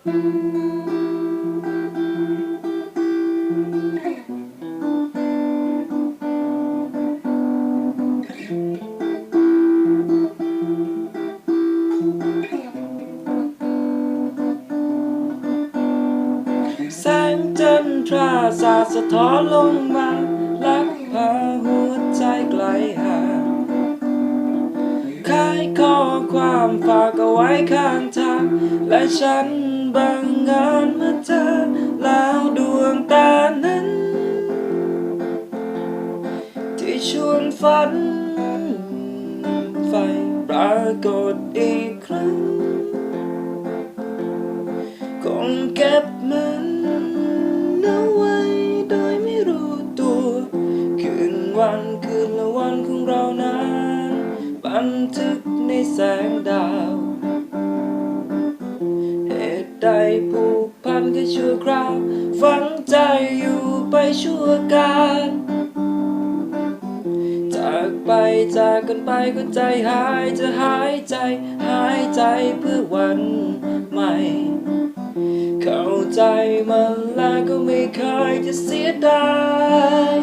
แสงจันทราสาดสะท้อนลงมา ลักพาหัวใจไกลห่างขายข้อความฝากเอาไว้ข้างทาง และฉัน บังเอิญมาเจอแล้วดวงตานั้น ที่ชวนฝันไฟปรากฏอีกครั้ง คงเก็บมันเอาไว้โดยไม่รู้ตัว คืนวันคืนละวันของเรานั้นบันทึกในแสงดาว ผูกพันแค่ชั่วคราวฝังใจอยู่ไปชั่วการจากไปจากกันไปก็ใจหายจะหายใจ หายใจเพื่อวันใหม่ เข้าใจมันแล้วก็ไม่เคยจะเสียดาย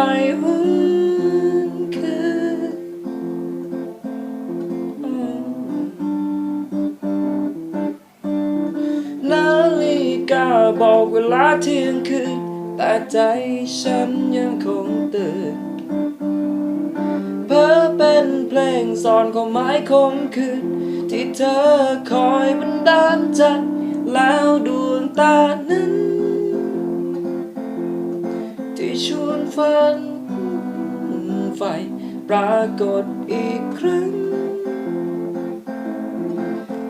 ไม่หวนคืนนาฬิกาบอกเวลาเที่ยงคืน แต่ใจฉันยังคงตื่นเพ้อเป็นเพลงสอนความหมายคมคืน ที่เธอคอยบันดาลใจแล้วดวงตานั้น ชวนฝัน ไฟปรากฏอีกครั้ง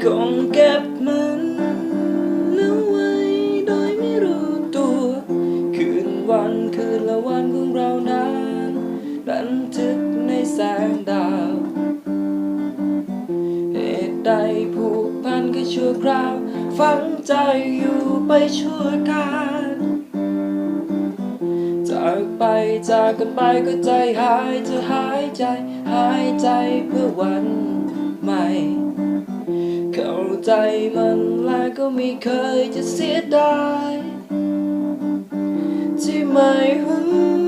คงเก็บมันเอาไว้โดยไม่รู้ตัว คืนวันคืนละวันของเรานั้นบันทึกในแสงดาวเหตุใดผูกพันแค่ชั่วคราว ฝังใจอยู่ไปชั่วการ ไปจากกันไปก็ใจหายจะหายใจ หายใจเพื่อวันใหม่ เข้าใจมันแล้วก็ไม่เคยจะเสียดายที่ไม่หว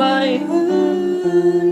นที่